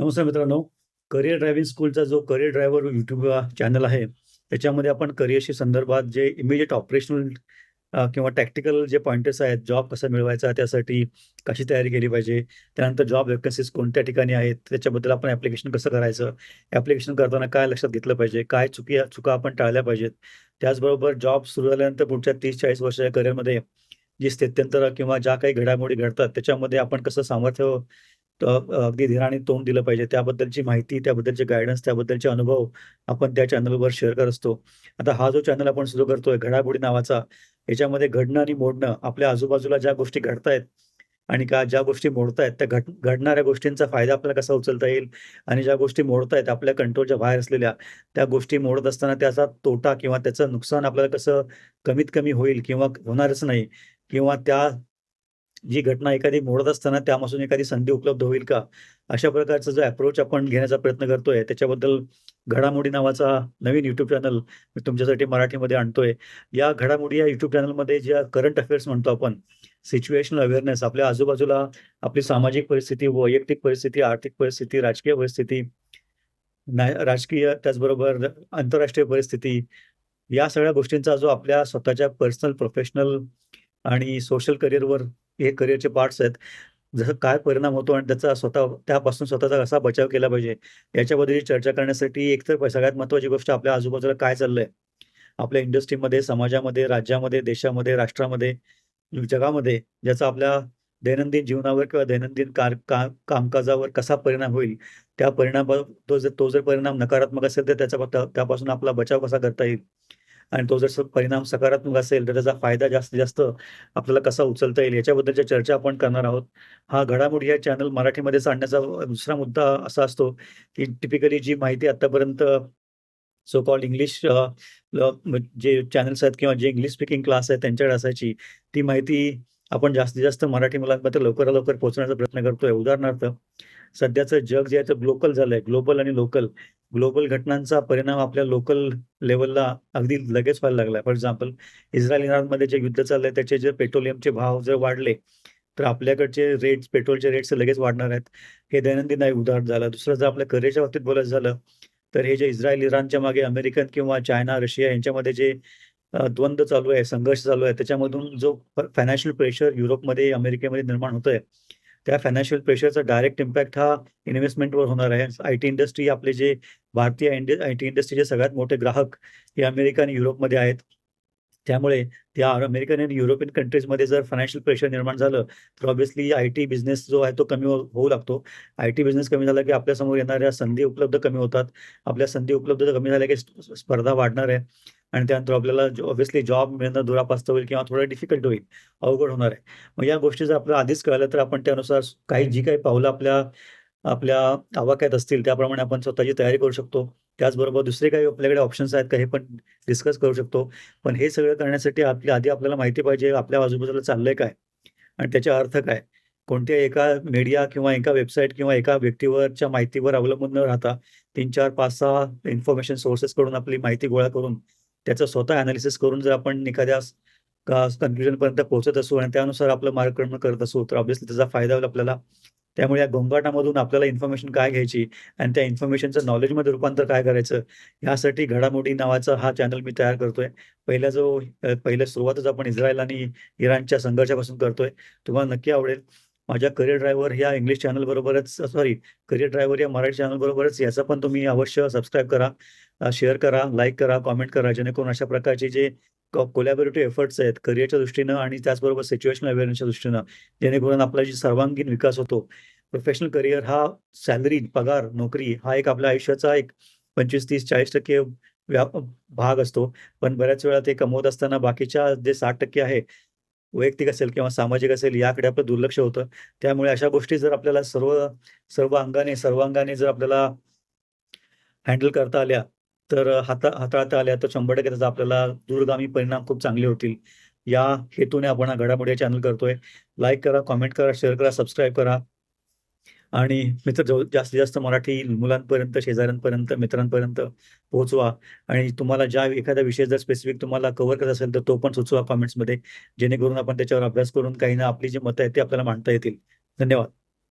नमस्कार मित्रांनो. Career driving स्कूलचा जो करिअर ड्रायव्हर यूट्यूब चॅनल आहे, त्याच्यामध्ये आपण करिअरशी संदर्भात जे इमिजिएट ऑपरेशनल किंवा टॅक्टिकल जे पॉइंटर्स आहेत, जॉब कसा मिळवायचा, त्यासाठी कशी तयारी केली पाहिजे, त्यानंतर जॉब वेकन्सीज कोणत्या ठिकाणी आहेत, त्याच्याबद्दल आपण ॲप्लिकेशन कसं करायचं, ॲप्लिकेशन करताना काय लक्षात घेतलं पाहिजे, काय चुकी चुका आपण टाळल्या पाहिजेत. त्याचबरोबर जॉब सुरू झाल्यानंतर पुढच्या 30-40 वर्षाच्या करिअरमध्ये जी स्थित्यंतर किंवा ज्या काही घडामोडी घडतात, त्याच्यामध्ये आपण कसं सामर्थ्य अगदी धीराने तोंड दिलं पाहिजे. त्याबद्दलची माहिती, त्याबद्दलचे गायडन्स त्याबद्दलचे अनुभव आपण त्या चॅनलवर शेअर करत असतो. आता हा जो चॅनल आपण सुरू करतोय घडामोडी नावाचा, याच्यामध्ये घडणं आणि मोडणं, आपल्या आजूबाजूला ज्या गोष्टी घडतायत आणि का ज्या गोष्टी मोडतायत, त्या घट घडणाऱ्या गोष्टींचा फायदा आपल्याला कसा उचलता येईल आणि ज्या गोष्टी मोडतायत, आपल्या कंट्रोलच्या बाहेर असलेल्या, त्या गोष्टी मोडत असताना त्याचा तोटा किंवा त्याचं नुकसान आपल्याला कसं कमीत कमी होईल किंवा होणारच नाही किंवा त्या जी घटना एखादी मोडत असताना त्यापासून एखादी संधी उपलब्ध होईल का? अशा प्रकारचा जो अप्रोच आपण घेण्याचा प्रयत्न करतोय, त्याच्याबद्दल घडामोडी नावाचा नवीन युट्यूब चॅनल मी तुमच्यासाठी मराठीमध्ये आणतोय. या घडामोडी या युट्यूब चॅनलमध्ये ज्या करंट अफेअर्स म्हणतो आपण, सिच्युएशनल अवेअरनेस आपल्या आजूबाजूला आपली सामाजिक परिस्थिती, वैयक्तिक परिस्थिती, आर्थिक परिस्थिती, राजकीय परिस्थिती, राजकीय त्याचबरोबर आंतरराष्ट्रीय परिस्थिती, या सगळ्या गोष्टींचा जो आपल्या स्वतःच्या पर्सनल, प्रोफेशनल आणि सोशल करिअरवर हे करिअरचे पार्ट्स आहेत. जसं काय परिणाम होतो आणि त्याचा स्वतः त्यापासून स्वतःचा कसा बचाव केला पाहिजे, याच्याबद्दल चर्चा करण्यासाठी एकतर सगळ्यात महत्त्वाची गोष्ट आपल्या आजूबाजूला काय चाललंय, आपल्या इंडस्ट्रीमध्ये, समाजामध्ये, राज्यामध्ये, देशामध्ये, राष्ट्रामध्ये, जगामध्ये, ज्याचा आपल्या दैनंदिन जीवनावर किंवा दैनंदिन कार का कामकाजावर कसा परिणाम होईल, त्या परिणामावर तो जर तो जर परिणाम नकारात्मक असेल, तर त्याचा त्यापासून आपला बचाव कसा करता येईल आणि तो जर परिणाम सकारात्मक असेल, तर त्याचा फायदा जास्तीत जास्त आपल्याला कसा उचलता येईल, याच्याबद्दलच्या चर्चा आपण करणार आहोत. हा घडामोडी या चॅनल मराठीमध्ये आणण्याचा दुसरा मुद्दा असा असतो, की टिपिकली जी माहिती आतापर्यंत सो कॉल्ड इंग्लिश जे चॅनल्स आहेत किंवा जे इंग्लिश स्पीकिंग क्लास आहेत त्यांच्याकडे असायची, ती माहिती आपण जास्तीत जास्त मराठी मुलांमध्ये लवकरात लवकर पोहोचण्याचा प्रयत्न करतोय. उदाहरणार्थ, सध्याचं जग जे आहे ते ग्लोबल झालंय. ग्लोबल आणि लोकल. ग्लोबल घटनांचा परिणाम आपल्या लोकल लेवलला अगदी लगेच व्हायला लागला फॉर एक्झाम्पल, इस्रायल-इराणमध्ये जे युद्ध चाललंय, त्याचे जे पेट्रोलियमचे भाव जर वाढले, तर आपल्याकडचे रेट्स, पेट्रोलचे रेट्स लगेच वाढणार आहेत. हे दैनंदिन आहे उदाहरण झालं. दुसरं जर आपल्या करेच्या बाबतीत बोलायचं झालं, तर हे जे इस्रायल-इराणच्या मागे अमेरिकन किंवा चायना, रशिया यांच्यामध्ये जे द्वंद्व चालू आहे, संघर्ष चालू आहे, त्याच्यामधून जो फायनान्शियल प्रेशर युरोपमध्ये, अमेरिकेमध्ये निर्माण होतोय, त्या फायनान्शियल प्रेशरचा डायरेक्ट इम्पॅक्ट हा इन्व्हेस्टमेंटवर होणार आहे. आय-टी इंडस्ट्री आपले जे भारतीय आय-टी इंडस्ट्रीचे सगळ्यात मोठे ग्राहक हे अमेरिका आणि युरोपमध्ये आहेत. त्यामुळे त्या अमेरिकन आणि युरोपियन कंट्रीजमध्ये जर फायनान्शियल प्रेशर निर्माण झालं, तर ऑब्व्हियसली आय-टी बिझनेस जो आहे तो कमी हो-, होऊ लागतो. आय-टी बिझनेस कमी झाला, की आपल्यासमोर येणाऱ्या संधी उपलब्ध कमी होतात. आपल्या संधी उपलब्ध कमी झाल्या, की स्पर्धा वाढणार आहे आणि त्यानंतर आपल्याला ऑब्व्हियसली जॉब मिळणं दुरापास्त होईल किंवा थोडं डिफिकल्ट होईल, अवघड होणार आहे. मग या गोष्टी जर आपल्याला आधीच कळलं तर आपण त्यानुसार काही जी काही पावलं आपल्या आपल्या आवाक्यात असतील, त्याप्रमाणे आपण स्वतःची तयारी करू शकतो. त्याचबरोबर दुसरे काही आपल्याकडे ऑप्शन्स आहेत का, हे पण डिस्कस करू शकतो. पण हे सगळं करण्यासाठी आपली आधी आपल्याला माहिती पाहिजे, आपल्या आजूबाजूला चाललंय काय आणि त्याचा अर्थ काय? कोणत्या एका मीडिया किंवा एका वेबसाईट किंवा एका व्यक्तीवरच्या माहितीवर अवलंबून न राहता 3, 4, 5, 6 इन्फॉर्मेशन सोर्सेस कडून आपली माहिती गोळा करून, त्याचं स्वतः अनालिसिस करून जर आपण एखाद्या कन्क्लुजनपर्यंत पोहोचत असू आणि त्यानुसार आपलं मार्गक्रमण करत असू, तर ऑब्व्हियसली त्याचा फायदा होईल आपल्याला. त्यामुळे या गोंगाटामधून आपल्याला इन्फॉर्मेशन काय घ्यायची आणि त्या इन्फॉर्मेशनचं नॉलेजमध्ये रूपांतर काय करायचं, यासाठी घडामोडी नावाचा हा चॅनल मी तयार करतोय. पहिला जो पहिल्या सुरुवातच आपण इस्रायल आणि इराणच्या संघर्षापासून करतोय. तुम्हाला नक्की आवडेल. माझ्या करिअर ड्रायव्हर या इंग्लिश चॅनलबरोबरच सॉरी करिअर ड्रायव्हर या मराठी चॅनलबरोबरच याचा पण तुम्ही अवश्य सबस्क्राईब करा, शेअर करा, लाईक करा, कॉमेंट करा. जेणेकरून अशा प्रकारचे जे कोलॅबोरेटिव्ह एफर्ट्स आहेत करिअरच्या दृष्टीनं आणि त्याचबरोबर सिच्युएशनल अवेअरनेसच्या दृष्टीनं, जेणेकरून आपला जी सर्वांगीण विकास होतो. प्रोफेशनल करिअर हा सॅलरी, पगार, नोकरी हा एक आपल्या आयुष्याचा एक 25, 30, 40% व्या भाग असतो. पण बऱ्याच वेळा ते कमवत असताना बाकीच्या जे 60% आहे, वैयक्तिक असेल किंवा सामाजिक असेल, याकडे आपलं दुर्लक्ष होतं. त्यामुळे अशा गोष्टी जर आपल्याला सर्व सर्व अंगाने, सर्वांगाने जर आपल्याला हँडल करता आल्या, तर हाता हाताळता आल्या, तर 100% त्याचा आपल्याला दूरगामी परिणाम खूप चांगले होतील. या हेतूने आपण हा घडामोडी चॅनल करतोय. लाईक करा, कॉमेंट करा, शेअर करा, सबस्क्राईब करा आणि मित्र जो जास्तीत जास्त मराठी मुलांपर्यंत, शेजाऱ्यांपर्यंत, मित्रांपर्यंत पोहोचवा आणि तुम्हाला ज्या एखादा विषय जर स्पेसिफिक तुम्हाला कव्हर करत असेल, तर तो पण सुचवा कॉमेंट्समध्ये जेणेकरून आपण त्याच्यावर अभ्यास करून काही ना आपली जी मतं आहेत, ती आपल्याला मांडता येतील. धन्यवाद.